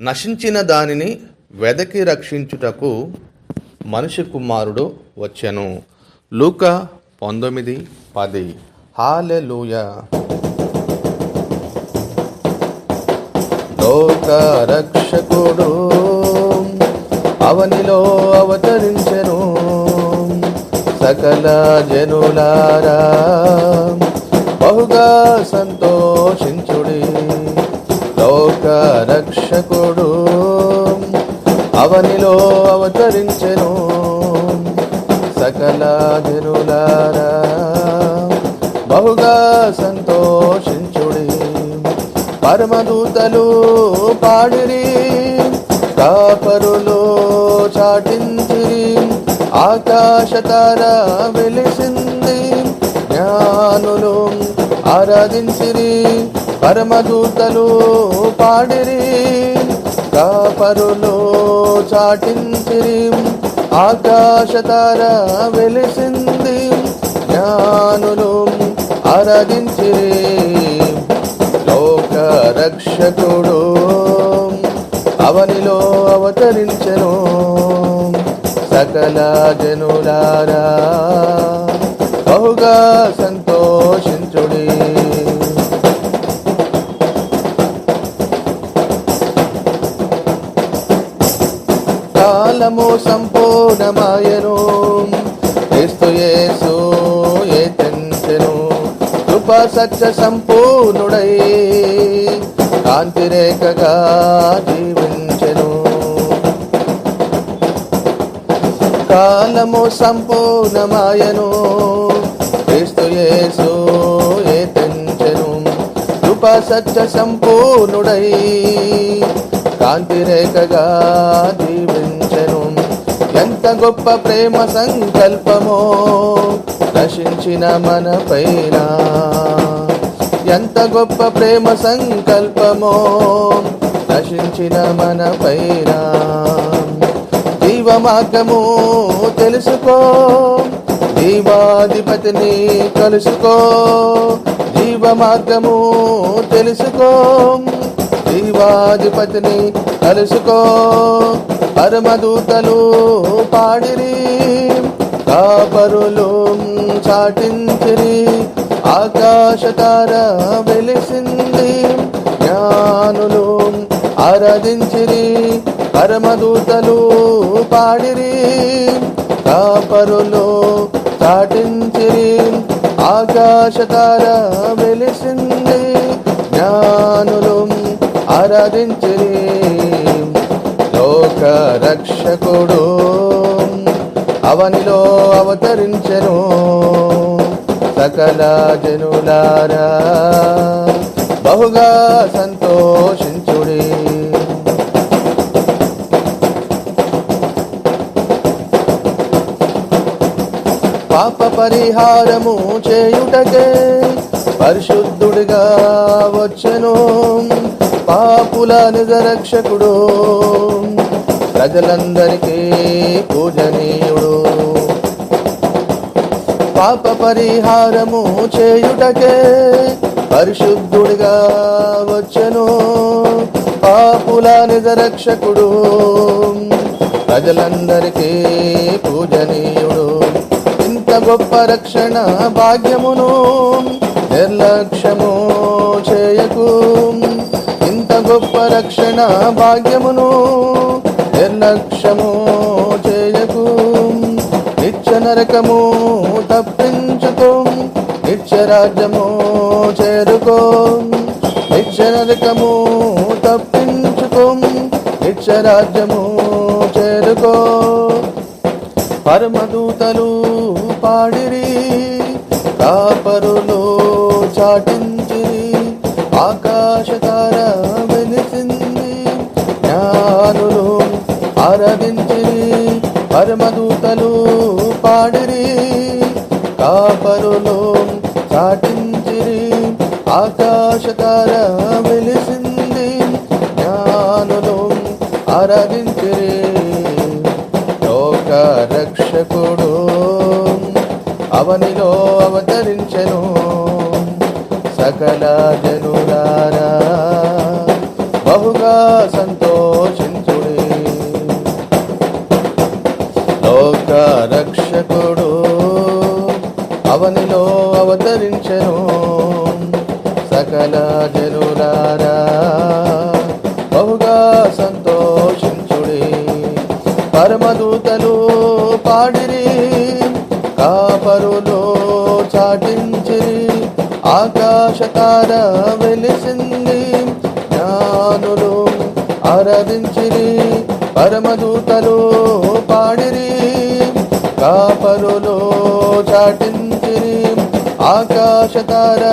నశించిన దానిని వెదకి రక్షించుటకు మనిషి కుమారుడు వచ్చెను. లూక పంతొమ్మిది పది. హాలెలూయ. లోక రక్షకుడు అవనిలో అవతరించెను. సకల జనులారా బహుగా సంతోషించుడి. లోక రక్షకుడు అవనిలో అవతరించెను సకల జనులారా బహుగా సంతోషించుడి. పరమదూతలు పాడిరి. కాపరులు చాటించిరి. ఆకాశతార వెలిసింది. జ్ఞానులు ఆరాధించిరి. పరమదూతలు పాడిరి కాపరులు చాటించిరి ఆకాశతార వెలిసింది జ్ఞానులు ఆరాధించిరి లోక రక్షకుడు అవనిలో అవతరించెను సకల జనులారా. బహుగా సంత కాలము సంపూర్ణమాయను. క్రీస్తు యేసు ఏతెంచెను. కృప సత్య సంపూర్ణుడై కాంతిరేఖగా జీవించెను. కాలము సంపూర్ణమాయను. క్రీస్తు యేసు ఏతెంచెను. కృప సత్య సంపూర్ణుడై కాంతిరేఖగా జీవించెను. ఎంత గొప్ప ప్రేమ సంకల్పమో నశించిన మన పైన. ఎంత గొప్ప ప్రేమ సంకల్పమో నశించిన మన పైన. జీవమార్గము తెలుసుకో జీవాధిపతిని కలుసుకో. జీవ మార్గము తెలుసుకో జీవాధిపతిని కలుసుకో. పరమదూతలు పాడిరి కాపరులు చాటించిరి ఆకాశతార వెలిసింది జ్ఞానులు ఆరాధించిరి పరమదూతలు పాడిరి కాపరులు చాటించిరి ఆకాశతార వెలిసింది జ్ఞానులు ఆరాధించిరి. లోక రక్షకుడు అవనిలో అవతరించెను సకల జనులారా. బహుగా సంతోషించుడి. పాప పరిహారము చేయుటకే పరిశుద్ధుడిగా వచ్చెను పాపుల నిజరక్షకుడు. ప్రజలందరికీ పూజనీయుడు. పాప పరిహారము చేయుటకే పరిశుద్ధుడిగా వచ్చెను. పాపుల నిజరక్షకుడు ప్రజలందరికీ పూజనీయుడు. ఇంత గొప్ప రక్షణ భాగ్యమును నిర్లక్ష్యము చేయకు. ఇంత గొప్ప రక్షణ భాగ్యమును నిర్లక్ష్యము చేయకు. నిత్య నరకము తప్పించుకో. నిత్య రాజ్యము చేరుకో. నిత్య నరకము తప్పించుకో. నిత్య రాజ్యము చేరుకో. పరమదూతలు పాడిరి కాపరులు చాటించిరి ఆకాశతార ఆరాధించిరి పరమదూతలు పాడిరి కాపరులు చాటించిరి ఆకాశతార వెలిసింది జ్ఞానులు ఆరాధించిరి లోక రక్షకుడు అవనిలో అవతరించెను సకల జనులారా అవనిలో అవతరించను. సకల జరురారా బహుగా సంతోషించుడి. పరమదూతలు పాడిరి కాపరులో చాటించిరి. ఆకాశకార వెలిసింది జ్ఞానులు ఆరాధించిరి పరమదూతలు పాడిరి కాపరులో చాటించిరి. ఆకాశతార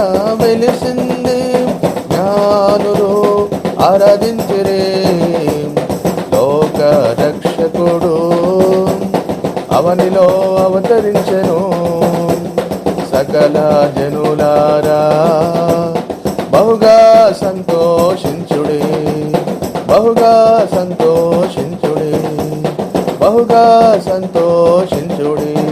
వెలిసింది. జ్ఞానులు ఆరాధించిరి. లోక రక్షకుడు అవనిలో అవతరించెను. సకల జనులారా బహుగా సంతోషించుడే. బహుగా సంతోషించుడే. బహుగా సంతోషించుడి.